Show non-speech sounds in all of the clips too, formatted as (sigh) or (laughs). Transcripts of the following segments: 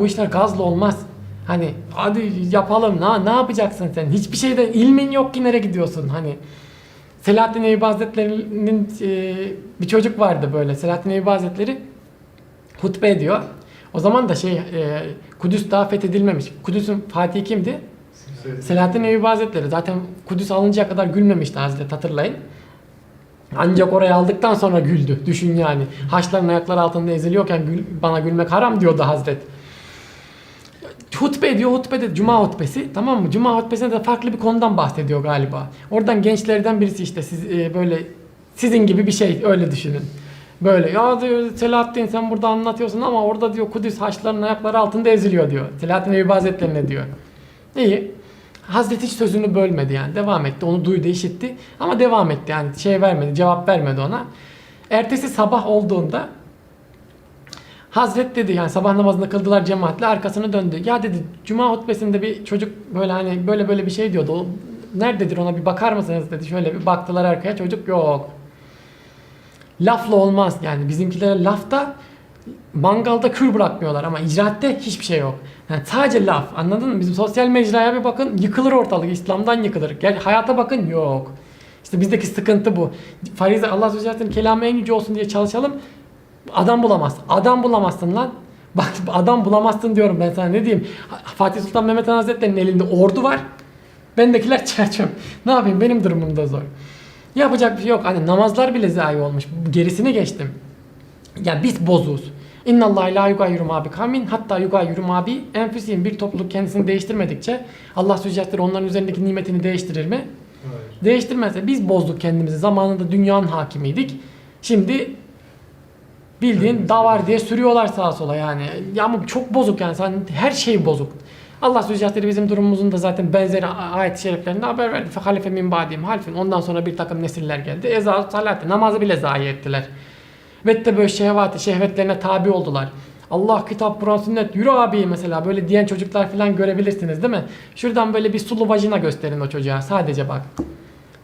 Bu işler gazla olmaz. Hani hadi yapalım. Ne, ne yapacaksın sen? Hiçbir şeyden ilmin yok ki nereye gidiyorsun? Hani Selahattin Eyyubi Hazretleri'nin e, bir çocuk vardı böyle. Selahattin Eyyubi Hazretleri hutbe ediyor. O zaman da şey e, Kudüs daha fethedilmemiş. Kudüs'ün Fatih kimdi? Selahattin Eyyubi Hazretleri zaten Kudüs alınca kadar gülmemişti Hazreti hatırlayın. Ancak oraya aldıktan sonra güldü. Düşün yani. Haçların ayakları altında eziliyorken gül, bana gülmek haram diyordu Hazret. Hutbe ediyor, hutbede Cuma hutbesi tamam mı? Cuma hutbesinde de farklı bir konudan bahsediyor galiba. Oradan gençlerden birisi işte siz e, böyle sizin gibi bir şey öyle düşünün. Böyle ya diyor Selahattin sen burada anlatıyorsun ama orada diyor Kudüs Haçlıların ayakları altında eziliyor diyor. Selahattin Eyyubi Hazretleri'ne diyor. İyi. Hazreti hiç sözünü bölmedi yani. Devam etti. Onu duydu, işitti. Ama devam etti yani. Şey vermedi, cevap vermedi ona. Ertesi sabah olduğunda Hazret dedi yani sabah namazını kıldılar cemaatle arkasını döndü. Ya dedi cuma hutbesinde bir çocuk böyle hani böyle böyle bir şey diyordu. O, nerededir ona bir bakar mısınız dedi. Şöyle bir baktılar arkaya çocuk yok. Lafla olmaz yani bizimkilere lafta mangalda kür bırakmıyorlar ama icraatte hiçbir şey yok. Yani sadece laf anladın mı? Bizim sosyal mecraya bir bakın yıkılır ortalık İslam'dan yıkılır. Gel hayata bakın yok. İşte bizdeki sıkıntı bu. Farize Allah Sözcüsü'nün kelamı en yüce olsun diye çalışalım. Adam bulamaz. Adam bulamazsın lan. (laughs) Bak adam bulamazsın diyorum ben sana ne diyeyim. Fatih Sultan Mehmet Han Hazretleri'nin elinde ordu var. Bendekiler (laughs) çerçöp. Ne yapayım benim durumum da zor. Yapacak bir şey yok. Hani namazlar bile zayi olmuş. Gerisini geçtim. Ya biz bozuz. İnna Allah la yugayyiru ma bi kavmin hatta yugayyiru ma bi enfusihim. Bir topluluk kendisini değiştirmedikçe Allah Sözcüsü onların üzerindeki nimetini değiştirir mi? Hayır. Değiştirmezse biz bozduk kendimizi. Zamanında dünyanın hakimiydik. Şimdi bildiğin davar diye sürüyorlar sağa sola yani. Ya ama çok bozuk yani. Sen her şey bozuk. Allah Sözcüsü bizim durumumuzun da zaten benzeri ayet-i şeriflerinde haber verdi. Fehalife min badim halfin. Ondan sonra bir takım nesiller geldi. Eza salatı namazı bile zayi ettiler. Ve de böyle şehvati şehvetlerine tabi oldular. Allah kitap Kur'an sünnet yürü abi mesela böyle diyen çocuklar falan görebilirsiniz değil mi? Şuradan böyle bir sulu vajina gösterin o çocuğa sadece bak.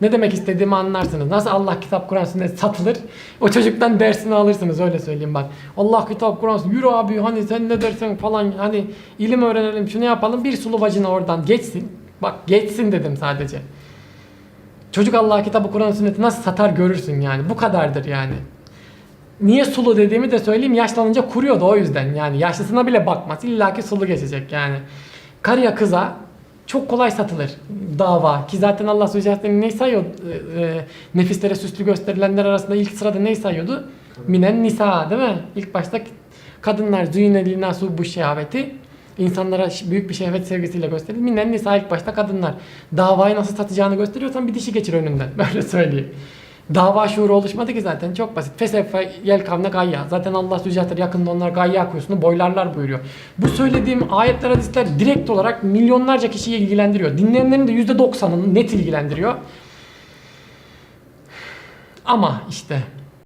Ne demek istediğimi anlarsınız. Nasıl Allah kitap Kur'an sünnet satılır? O çocuktan dersini alırsınız öyle söyleyeyim bak. Allah kitap Kur'an yürü abi hani sen ne dersen falan hani ilim öğrenelim şunu yapalım bir sulu vajina oradan geçsin. Bak geçsin dedim sadece. Çocuk Allah kitabı Kur'an sünneti nasıl satar görürsün yani. Bu kadardır yani. Niye sulu dediğimi de söyleyeyim. Yaşlanınca kuruyordu o yüzden. Yani yaşlısına bile bakmaz. İlla ki sulu geçecek yani. Karıya kıza çok kolay satılır dava. Ki zaten Allah Sözcüsü'nün ne sayıyor? Ee, e, nefislere süslü gösterilenler arasında ilk sırada ne sayıyordu? Minen nisa değil mi? İlk başta kadınlar züyne linasu bu şehveti insanlara büyük bir şehvet sevgisiyle gösterir. Minen nisa ilk başta kadınlar. Davayı nasıl satacağını gösteriyorsan bir dişi geçir önünden. (laughs) Böyle söyleyeyim. Dava şuuru oluşmadı ki zaten çok basit. Feseffe yel kavne gayya. Zaten Allah Sözcüsü yakında onlar gayya kuyusunu boylarlar buyuruyor. Bu söylediğim ayetler hadisler direkt olarak milyonlarca kişiyi ilgilendiriyor. Dinleyenlerin de %90'ını net ilgilendiriyor. Ama işte